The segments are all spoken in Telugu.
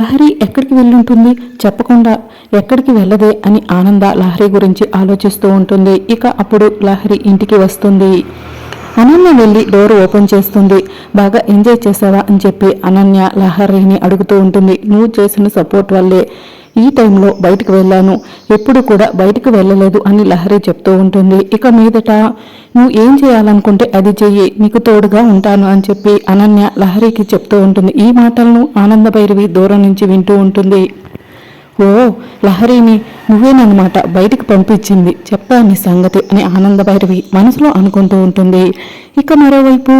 లహరి ఎక్కడికి వెళ్ళుంటుంది? చెప్పకుండా ఎక్కడికి వెళ్ళదే అని ఆనంద లహరి గురించి ఆలోచిస్తూ ఉంటుంది. ఇక అప్పుడు లహరి ఇంటికి వస్తుంది. అనన్య వెళ్ళి డోర్ ఓపెన్ చేస్తుంది. బాగా ఎంజాయ్ చేసావా అని చెప్పి అనన్య లహరిని అడుగుతూ ఉంటుంది. నువ్వు చేసిన సపోర్ట్ వల్లే. ఈ టైంలో బయటకు వెళ్ళాను. ఎప్పుడు కూడా బయటకు వెళ్ళలేదు అని లహరి చెప్తూ ఉంటుంది. ఇక మీదట నువ్వు ఏం చేయాలనుకుంటే అది చెయ్యి నీకు తోడుగా ఉంటాను అని చెప్పి అనన్య లహరికి చెప్తూ ఉంటుంది. ఈ మాటలను ఆనంద భైరవి దూరం నుంచి వింటూ ఉంటుంది. ఓ లహరిని నువ్వేనమాట బయటికి పంపించింది. చెప్పా నీ సంగతి అని ఆనంద భైరవి మనసులో అనుకుంటూ ఉంటుంది. ఇక మరోవైపు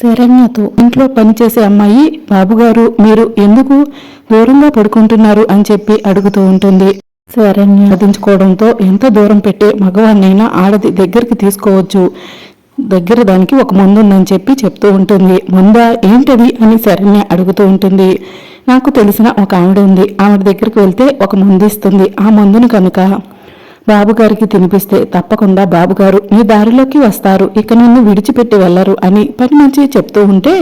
శరణ్యతో ఇంట్లో పనిచేసే అమ్మాయి బాబుగారు మీరు ఎందుకు దూరంగా పడుకుంటున్నారు అని చెప్పి అడుగుతూ ఉంటుంది. శరణ్య. సాధించుకోవడంతో ఎంత దూరం పెట్టే మగవాడినైనా ఆడది దగ్గరికి తీసుకోవచ్చు. దగ్గర దానికి ఒక మందు ఉందని చెప్పి చెప్తూ ఉంటుంది. మందా ఏంటది అని శరణ్య అడుగుతూ ఉంటుంది. నాకు తెలిసిన ఒక ఆవిడ ఉంది. ఆవిడ దగ్గరికి వెళ్తే ఒక మందు ఇస్తుంది. ఆ మందును కనుక బాబుగారికి తినిపిస్తే తప్పకుండా బాబుగారు మీ దారిలోకి వస్తారు. ఇక నిన్ను విడిచిపెట్టి వెళ్ళరు అని పని మంచి చెప్తూ ఉంటే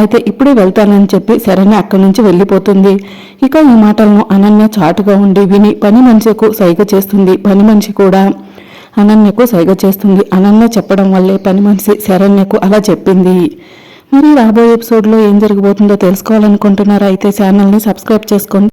అయితే ఇప్పుడే వెళ్తానని చెప్పి సరైన అక్కడి నుంచి వెళ్ళిపోతుంది. ఇక ఈ మాటలను అనన్య చాటుగా ఉండి విని పని మనిషికు సైగ చేస్తుంది. పని మనిషి కూడా అనన్యకు సైగ చేస్తుంది. అనన్య చెప్పడం వల్లే పని మనిషి శరణ్యకు అలా చెప్పింది. మరి రాబోయే ఎపిసోడ్లో ఏం జరగబోతుందో తెలుసుకోవాలనుకుంటున్నారా అయితే ఛానల్ని సబ్స్క్రైబ్ చేసుకోండి.